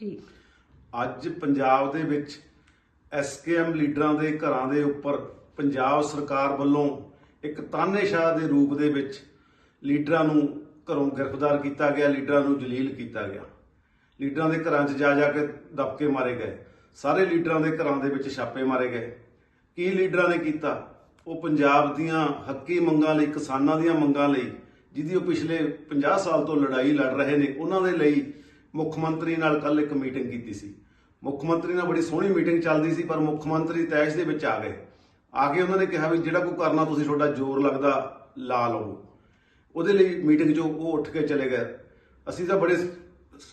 ਜੀ ਅੱਜ ਪੰਜਾਬ ਦੇ ਵਿੱਚ ਐਸਕੇਐਮ ਲੀਡਰਾਂ ਦੇ ਘਰਾਂ ਦੇ ਉੱਪਰ ਪੰਜਾਬ ਸਰਕਾਰ ਵੱਲੋਂ ਇੱਕ ਤਾਨੇਸ਼ਾਹ ਦੇ ਰੂਪ ਦੇ ਵਿੱਚ ਲੀਡਰਾਂ ਨੂੰ ਘਰੋਂ ਗ੍ਰਿਫਤਾਰ ਕੀਤਾ ਗਿਆ, ਲੀਡਰਾਂ ਨੂੰ ਜਲੀਲ ਕੀਤਾ ਗਿਆ। ਲੀਡਰਾਂ ਦੇ ਘਰਾਂ 'ਚ ਜਾ ਜਾ ਕੇ ਦਬਕੇ ਮਾਰੇ ਗਏ। ਸਾਰੇ ਲੀਡਰਾਂ ਦੇ ਘਰਾਂ ਦੇ ਵਿੱਚ ਛਾਪੇ ਮਾਰੇ ਗਏ। ਕੀ ਲੀਡਰਾਂ ਨੇ ਕੀਤਾ? ਉਹ ਪੰਜਾਬ ਦੀਆਂ ਹੱਕੀ ਮੰਗਾਂ ਲਈ, ਕਿਸਾਨਾਂ ਦੀਆਂ ਮੰਗਾਂ ਲਈ, ਜਿਹਦੀ ਉਹ ਪਿਛਲੇ 50 ਸਾਲ ਤੋਂ ਲੜਾਈ ਲੜ ਰਹੇ ਨੇ, ਉਹਨਾਂ ਦੇ ਲਈ ਮੁੱਖ ਮੰਤਰੀ ਨਾਲ ਕੱਲ ਇੱਕ ਮੀਟਿੰਗ ਕੀਤੀ ਸੀ। ਮੁੱਖ ਮੰਤਰੀ ਨਾਲ ਬੜੀ ਸੋਹਣੀ ਮੀਟਿੰਗ ਚੱਲਦੀ ਸੀ, ਪਰ ਮੁੱਖ ਮੰਤਰੀ ਤੈਸ਼ ਦੇ ਵਿੱਚ ਆ ਗਏ। ਆ ਕੇ ਉਹਨਾਂ ਨੇ ਕਿਹਾ ਵੀ ਜਿਹੜਾ ਕੋਈ ਕਰਨਾ ਤੁਸੀਂ, ਤੁਹਾਡਾ ਜ਼ੋਰ ਲੱਗਦਾ, ਲਾ ਲਓ। ਉਹਦੇ ਲਈ ਮੀਟਿੰਗ 'ਚੋਂ ਉਹ ਉੱਠ ਕੇ ਚਲੇ ਗਏ। ਅਸੀਂ ਤਾਂ ਬੜੇ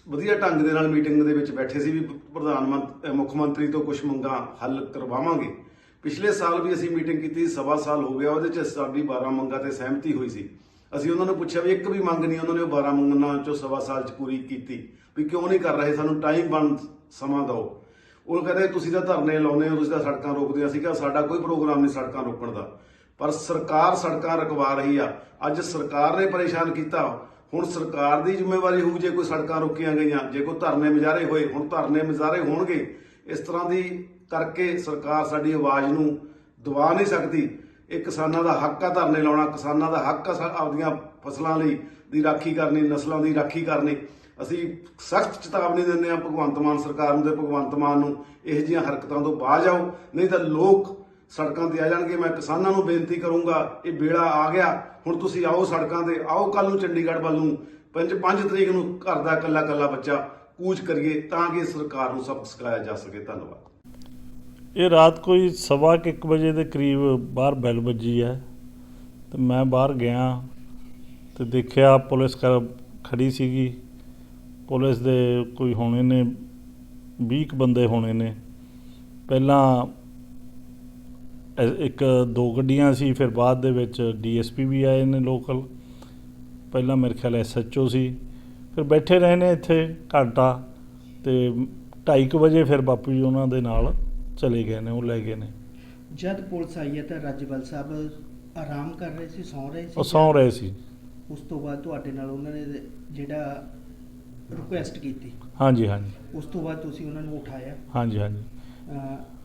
ਵਧੀਆ ਢੰਗ ਦੇ ਨਾਲ ਮੀਟਿੰਗ ਦੇ ਵਿੱਚ ਬੈਠੇ ਸੀ ਵੀ ਪ੍ਰਧਾਨ ਮੰਤਰੀ ਮੁੱਖ ਮੰਤਰੀ ਤੋਂ ਕੁਝ ਮੰਗਾਂ ਹੱਲ ਕਰਵਾਵਾਂਗੇ। ਪਿਛਲੇ ਸਾਲ ਵੀ ਅਸੀਂ ਮੀਟਿੰਗ ਕੀਤੀ, ਸਵਾ ਸਾਲ ਹੋ ਗਿਆ, ਉਹਦੇ 'ਚ ਸਾਡੀ 12 ਮੰਗਾਂ ਤੇ ਸਹਿਮਤੀ ਹੋਈ ਸੀ। ਅਸੀਂ ਉਹਨਾਂ ਨੂੰ ਪੁੱਛਿਆ ਵੀ ਇੱਕ ਵੀ ਮੰਗ ਨਹੀਂ ਉਹਨਾਂ ਨੇ ਉਹ 12 ਮੰਗਾਂ 'ਚੋਂ ਸਵਾ ਸਾਲ 'ਚ ਪੂਰੀ ਕੀਤੀ ਵੀ ਕਿਉਂ ਨਹੀਂ ਕਰ ਰਹੇ, ਸਾਨੂੰ ਟਾਈਮ ਬਣ ਸਮਾਂ ਦਿਓ। ਉਹ ਕਹਿੰਦੇ, ਤੁਸੀਂ ਤਾਂ ਧਰਨੇ ਲਾਉਂਦੇ ਹੋ, ਤੁਸੀਂ ਤਾਂ ਸੜਕਾਂ ਰੋਕਦੇ ਹੋ। ਅਸੀਂ ਸਾਡਾ ਕੋਈ ਪ੍ਰੋਗਰਾਮ ਨਹੀਂ ਸੜਕਾਂ ਰੋਕਣ ਦਾ। ਪਰ ਸਰਕਾਰ ਸੜਕਾਂ ਰਕਵਾ ਰਹੀ ਆ। ਅੱਜ ਸਰਕਾਰ ਨੇ ਪਰੇਸ਼ਾਨ ਕੀਤਾ। ਹੁਣ ਸਰਕਾਰ ਦੀ ਜ਼ਿੰਮੇਵਾਰੀ ਹੋਊ ਜੇ ਕੋਈ ਸੜਕਾਂ ਰੋਕੀਆਂ ਗਈਆਂ, ਜੇ ਕੋਈ ਧਰਨੇ ਮੁਜ਼ਾਹਰੇ ਹੋਏ, ਹੁਣ ਧਰਨੇ ਮੁਜ਼ਾਹਰੇ ਹੋਣਗੇ। ਇਸ ਤਰ੍ਹਾਂ ਦੀ ਕਰਕੇ ਸਰਕਾਰ ਸਾਡੀ ਆਵਾਜ਼ ਨੂੰ ਦਬਾ ਨਹੀਂ ਸਕਦੀ। ਇਹ ਕਿਸਾਨਾਂ ਦਾ ਹੱਕ ਆ ਧਰਨੇ ਲਾਉਣਾ, ਕਿਸਾਨਾਂ ਦਾ ਹੱਕ ਆ ਆਪਦੀਆਂ ਫਸਲਾਂ ਲਈ ਦੀ ਰਾਖੀ ਕਰਨੀ, ਨਸਲਾਂ ਦੀ ਰਾਖੀ ਕਰਨੀ। ਅਸੀਂ ਸਖਤ ਚੇਤਾਵਨੀ ਦਿੰਦੇ ਹਾਂ ਭਗਵੰਤ ਮਾਨ ਸਰਕਾਰ ਨੂੰ ਤੇ ਭਗਵੰਤ ਮਾਨ ਨੂੰ, ਇਹੋ ਜਿਹੀਆਂ ਹਰਕਤਾਂ ਤੋਂ ਬਾਜ ਜਾਓ। ਨਹੀਂ ਤਾਂ ਲੋਕ ਸੜਕਾਂ ਤੇ ਆ ਜਾਣਗੇ। ਮੈਂ ਕਿਸਾਨਾਂ ਨੂੰ ਬੇਨਤੀ ਕਰੂੰਗਾ, ਇਹ ਵੇਲਾ ਆ ਗਿਆ, ਹੁਣ ਤੁਸੀਂ ਆਓ ਸੜਕਾਂ ਤੇ, ਆਓ ਕੱਲ ਨੂੰ ਚੰਡੀਗੜ੍ਹ ਵੱਲ ਨੂੰ। 5 5 ਤਰੀਕ ਨੂੰ ਘਰ ਦਾ ਇਕੱਲਾ ਇਕੱਲਾ ਬੱਚਾ ਕੂਚ ਕਰੀਏ ਤਾਂ ਕਿ ਸਰਕਾਰ ਨੂੰ ਸਭ ਸਿਖਾਇਆ ਜਾ ਸਕੇ। ਧੰਨਵਾਦ। ਇਹ ਰਾਤ ਕੋਈ ਸਵਾ ਕੁ ਇੱਕ ਵਜੇ ਦੇ ਕਰੀਬ ਬਾਹਰ ਬੈਲ ਵੱਜੀ ਹੈ ਤੇ ਮੈਂ ਬਾਹਰ ਗਿਆ ਤੇ ਦੇਖਿਆ ਪੁਲਿਸ ਕਰ ਖੜੀ ਸੀਗੀ। ਪੁਲਿਸ ਦੇ ਕੋਈ ਹੋਣੇ ਨੇ 20 ਕੁ ਬੰਦੇ ਹੋਣੇ ਨੇ। ਪਹਿਲਾਂ ਇੱਕ ਦੋ ਗੱਡੀਆਂ ਸੀ, ਫਿਰ ਬਾਅਦ ਦੇ ਵਿੱਚ ਡੀਐਸਪੀ ਵੀ ਆਏ ਨੇ ਲੋਕਲ। ਪਹਿਲਾਂ ਮੇਰੇ ਖਿਆਲ ਐਸਐਚਓ ਸੀ। ਫਿਰ ਬੈਠੇ ਰਹੇ ਨੇ ਇੱਥੇ ਘੰਟਾ ਤੇ 2:30 ਵਜੇ ਫਿਰ ਬਾਪੂ ਜੀ ਉਹਨਾਂ ਦੇ ਨਾਲ ਚਲੇ ਗਏ ਨੇ ਉਹ ਲੈ ਗਏ ਨੇ। ਜਦ ਪੁਲਿਸ ਆਈ ਹੈ ਤਾਂ ਰਾਜਪਾਲ ਸਾਹਿਬ ਆਰਾਮ ਕਰ ਰਹੇ ਸੀ ਸੌਂ ਰਹੇ ਸੀ? ਉਹ ਸੌਂ ਰਹੇ ਸੀ। ਉਸ ਤੋਂ ਬਾਅਦ ਤੁਹਾਡੇ ਨਾਲ ਉਹਨਾਂ ਨੇ ਜਿਹੜਾ ਰਿਕੁਐਸਟ ਕੀਤੀ? ਹਾਂਜੀ ਹਾਂਜੀ। ਉਸ ਤੋਂ ਬਾਅਦ ਤੁਸੀਂ ਉਹਨਾਂ ਨੂੰ ਉਠਾਇਆ? ਹਾਂਜੀ ਹਾਂਜੀ।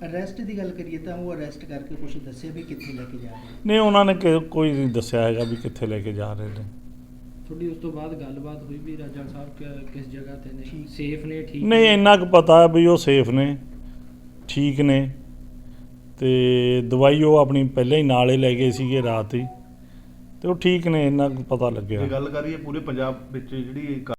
ਅਰੈਸਟ ਦੀ ਗੱਲ ਕਰੀਏ ਤਾਂ ਉਹ ਅਰੈਸਟ ਕਰਕੇ ਕੁਝ ਦੱਸਿਆ ਵੀ ਕਿੱਥੇ ਲੈ ਕੇ ਜਾ ਰਹੇ ਨੇ। ਨਹੀਂ ਉਹਨਾਂ ਨੇ ਕੋਈ ਨਹੀਂ ਦੱਸਿਆ ਹੈਗਾ ਵੀ ਕਿੱਥੇ ਲੈ ਕੇ ਜਾ ਰਹੇ ਨੇ। ਤੁਹਾਡੀ ਉਸ ਤੋਂ ਬਾਅਦ ਗੱਲਬਾਤ ਹੋਈ ਵੀ ਰਾਜਾ ਸਾਹਿਬ ਕਿਸ ਜਗ੍ਹਾ ਤੇ ਨੇ। ਸੇਫ ਨੇ ਠੀਕ ਨਹੀਂ? ਇੰਨਾ ਕੁ ਪਤਾ ਵੀ ਉਹ ਸੇਫ ਨੇ। ਠੀਕ ਨੇ। ਤੇ ਦਵਾਈ ਉਹ ਆਪਣੀ ਪਹਿਲਾਂ ਹੀ ਨਾਲ ਹੀ ਲੈ ਗਏ ਸੀਗੇ ਰਾਤ ਹੀ। ਤੇ ਉਹ ਠੀਕ ਨੇ, ਇੰਨਾ ਕੁ ਪਤਾ ਲੱਗਿਆ। ਇਹ ਗੱਲ ਕਰੀਏ ਪੂਰੇ ਪੰਜਾਬ ਵਿੱਚ ਜਿਹੜੀ